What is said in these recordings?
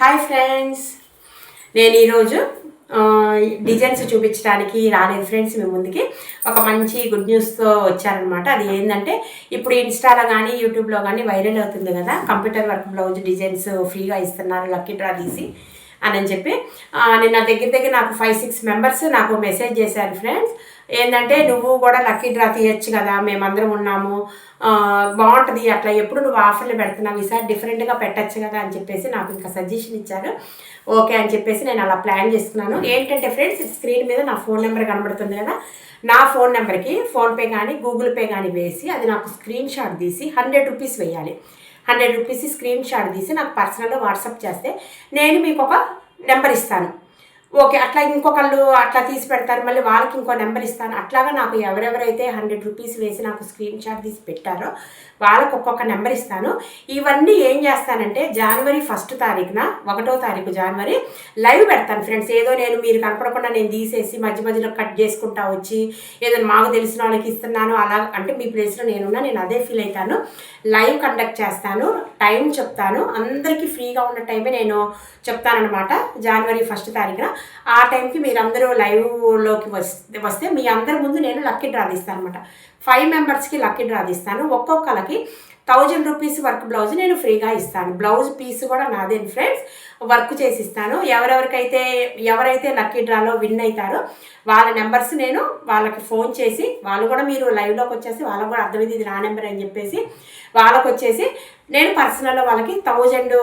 Hi friends నేను ఈరోజు designs చూపించడానికి రాలేదు ఫ్రెండ్స్ మీ ముందుకి. ఒక మంచి గుడ్ న్యూస్తో వచ్చారనమాట. అది ఏంటంటే ఇప్పుడు ఇన్స్టాలో కానీ యూట్యూబ్లో కానీ వైరల్ అవుతుంది కదా. కంప్యూటర్ వర్క్ బ్లౌజ్ డిజైన్స్ ఫ్రీగా ఇస్తున్నారు లక్కీ డ్రా తీసి. అని అని చెప్పి నేను నా దగ్గర దగ్గర నాకు ఫైవ్ సిక్స్ మెంబర్స్ నాకు మెసేజ్ చేశారు ఫ్రెండ్స్ ఏంటంటే నువ్వు కూడా లక్కీ డ్రా తీయచ్చు కదా మేమందరం ఉన్నాము. బాగుంటుంది అట్లా ఎప్పుడు నువ్వు ఆఫర్లు పెడుతున్నావు ఈసారి డిఫరెంట్గా పెట్టచ్చు కదా అని చెప్పేసి నాకు ఇంకా సజెషన్ ఇచ్చారు. ఓకే అని చెప్పేసి నేను అలా ప్లాన్ చేసుకున్నాను. ఏంటంటే ఫ్రెండ్స్ స్క్రీన్ మీద నా ఫోన్ నెంబర్ కనబడుతుంది కదా నా ఫోన్ నెంబర్కి ఫోన్పే కానీ గూగుల్ పే కానీ వేసి అది నాకు స్క్రీన్ షాట్ తీసి హండ్రెడ్ రూపీస్ వేయాలి. హండ్రెడ్ రూపీస్ స్క్రీన్ షాట్ తీసి నాకు పర్సనల్గా వాట్సాప్ చేస్తే నేను మీకు ఒక నెంబర్ ఇస్తాను. ఓకే అట్లా ఇంకొకళ్ళు అట్లా తీసి పెడతారు మళ్ళీ వాళ్ళకి ఇంకో నెంబర్ ఇస్తాను. అట్లాగా నాకు ఎవరెవరైతే హండ్రెడ్ రూపీస్ వేసి నాకు స్క్రీన్ షాట్ తీసి పెట్టారో వాళ్ళకి ఒక్కొక్క నెంబర్ ఇస్తాను. ఇవన్నీ ఏం చేస్తానంటే జనవరి ఫస్ట్ తారీఖున ఒకటో తారీఖు జనవరి లైవ్ పెడతాను ఫ్రెండ్స్. ఏదో నేను మీరు కనపడకుండా నేను తీసేసి మధ్య మధ్యలో కట్ చేసుకుంటా వచ్చి ఏదో మాకు తెలిసిన వాళ్ళకి ఇస్తున్నాను అలా అంటే మీ ప్లేస్లో నేనున్నా నేను అదే ఫీల్ అవుతాను. లైవ్ కండక్ట్ చేస్తాను టైం చెప్తాను. అందరికీ ఫ్రీగా ఉన్న టైమే నేను చెప్తానమాట జనవరి ఫస్ట్ తారీఖున. ఆ టైంకి మీరందరూ లైవ్లోకి వస్తే వస్తే మీ అందరి ముందు నేను లక్కీ డ్రా తీస్తాను అనమాట ఫైవ్ మెంబర్స్కి లక్కీ డ్రా తీస్తాను. ఒక్కొక్కరికి థౌజండ్ రూపీస్ వర్క్ బ్లౌజ్ నేను ఫ్రీగా ఇస్తాను. బ్లౌజ్ పీస్ కూడా నాదే ఫ్రెండ్స్. వర్క్ చేసి ఇస్తాను ఎవరెవరికైతే ఎవరైతే లక్కీ డ్రాలో విన్ అవుతారో వాళ్ళ నెంబర్స్ నేను వాళ్ళకి ఫోన్ చేసి వాళ్ళు కూడా మీరు లైవ్లోకి వచ్చేసి వాళ్ళకు కూడా అర్థమైంది ఇది నా నెంబర్ అని చెప్పేసి వాళ్ళకి వచ్చేసి నేను పర్సనల్లో వాళ్ళకి థౌజండ్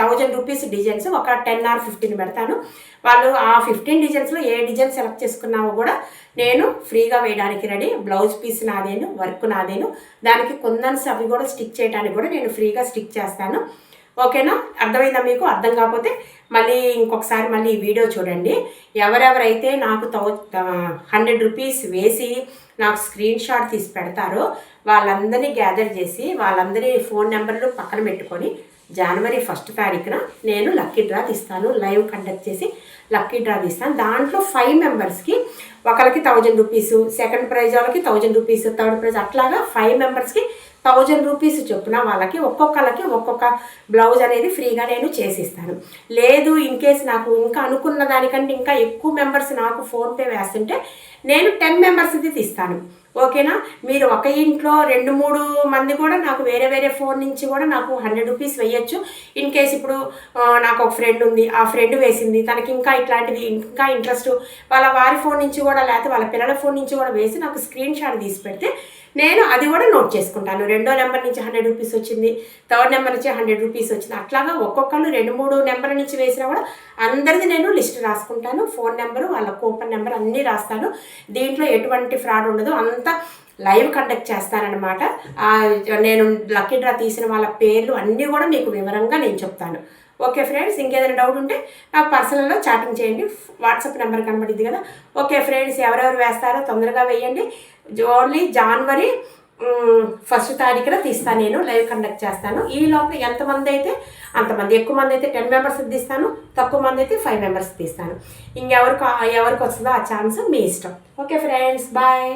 థౌజండ్ రూపీస్ డిజైన్స్ ఒక టెన్ ఆర్ ఫిఫ్టీన్ పెడతాను. వాళ్ళు ఆ ఫిఫ్టీన్ డిజైన్స్లో ఏ డిజైన్ సెలెక్ట్ చేసుకున్నావో కూడా నేను ఫ్రీగా వేయడానికి రెడీ బ్లౌజ్ పీస్ నాదేను వర్క్ నాదేను. దానికి కొందన్స్ అవి కూడా స్టిక్ చేయడానికి కూడా నేను ఫ్రీగా స్టిక్ చేస్తాను. ఓకేనా అర్థమైందా మీకు? అర్థం కాకపోతే మళ్ళీ ఇంకొకసారి మళ్ళీ ఈ వీడియో చూడండి. ఎవరెవరైతే నాకు తౌ హండ్రెడ్ రూపీస్ వేసి నాకు స్క్రీన్ షాట్ తీసి పెడతారో వాళ్ళందరినీ గ్యాదర్ చేసి వాళ్ళందరి ఫోన్ నెంబర్లు పక్కన పెట్టుకొని జనవరి ఫస్ట్ తారీఖున నేను లక్కీ డ్రా తీస్తాను. లైవ్ కండక్ట్ చేసి లక్కీ డ్రా తీస్తాను. దాంట్లో ఫైవ్ మెంబర్స్కి ఒకరికి థౌజండ్ రూపీస్ సెకండ్ ప్రైజ్ వాళ్ళకి థౌజండ్ రూపీస్ థర్డ్ ప్రైజ్ అట్లాగా ఫైవ్ మెంబర్స్కి థౌజండ్ రూపీస్ చొప్పున వాళ్ళకి ఒక్కొక్కరికి ఒక్కొక్క బ్లౌజ్ అనేది ఫ్రీగా నేను చేసిస్తాను. లేదు ఇన్ కేస్ నాకు ఇంకా అనుకున్న దానికంటే ఇంకా ఎక్కువ మెంబర్స్ నాకు ఫోన్పే వేస్తుంటే నేను టెన్ మెంబర్స్ది తీస్తాను. ఓకేనా? మీరు ఒక ఇంట్లో రెండు మూడు మంది కూడా నాకు వేరే వేరే ఫోన్ నుంచి కూడా నాకు హండ్రెడ్ రూపీస్ వేయచ్చు. ఇన్ కేస్ ఇప్పుడు నాకు ఒక ఫ్రెండ్ ఉంది ఆ ఫ్రెండ్ వేసింది తనకి ఇంకా ఇట్లాంటిది ఇంకా ఇంట్రెస్ట్ వాళ్ళ వారి ఫోన్ నుంచి కూడా లేకపోతే వాళ్ళ పిల్లల ఫోన్ నుంచి కూడా వేసి నాకు స్క్రీన్ షాట్ తీసి పెడితే నేను అది కూడా నోట్ చేసుకుంటాను. రెండో నెంబర్ నుంచి హండ్రెడ్ రూపీస్ వచ్చింది థర్డ్ నెంబర్ నుంచి హండ్రెడ్ రూపీస్ వచ్చింది. అట్లాగా ఒక్కొక్కరు రెండు మూడు నెంబర్ నుంచి వేసినా కూడా అందరిది నేను లిస్ట్ రాసుకుంటాను. ఫోన్ నెంబరు వాళ్ళ కూపన్ నెంబర్ అన్నీ రాస్తాను. దీంట్లో ఎటువంటి ఫ్రాడ్ ఉండదు. అంత లైవ్ కండక్ట్ చేస్తానన్నమాట నేను లక్కీ డ్రా తీసిన వాళ్ళ పేర్లు అన్నీ కూడా మీకు వివరంగా నేను చెప్తాను. ఓకే ఫ్రెండ్స్ ఇంకేదైనా డౌట్ ఉంటే నాకు పర్సనల్లో చాటింగ్ చేయండి. వాట్సాప్ నెంబర్ కనబడింది కదా. ఓకే ఫ్రెండ్స్ ఎవరెవరు వేస్తారో తొందరగా వేయండి. ఓన్లీ జనవరి ఫస్ట్ తారీఖున తీస్తాను నేను లైవ్ కండక్ట్ చేస్తాను. ఈ లోపల ఎంతమంది అయితే అంతమంది ఎక్కువ మంది అయితే టెన్ మెంబర్స్ తీస్తాను తక్కువ మంది అయితే ఫైవ్ మెంబర్స్ తీస్తాను. ఇంకెవరికి ఎవరికి వస్తుందో ఆ ఛాన్స్ మీ ఇష్టం. Okay friends bye.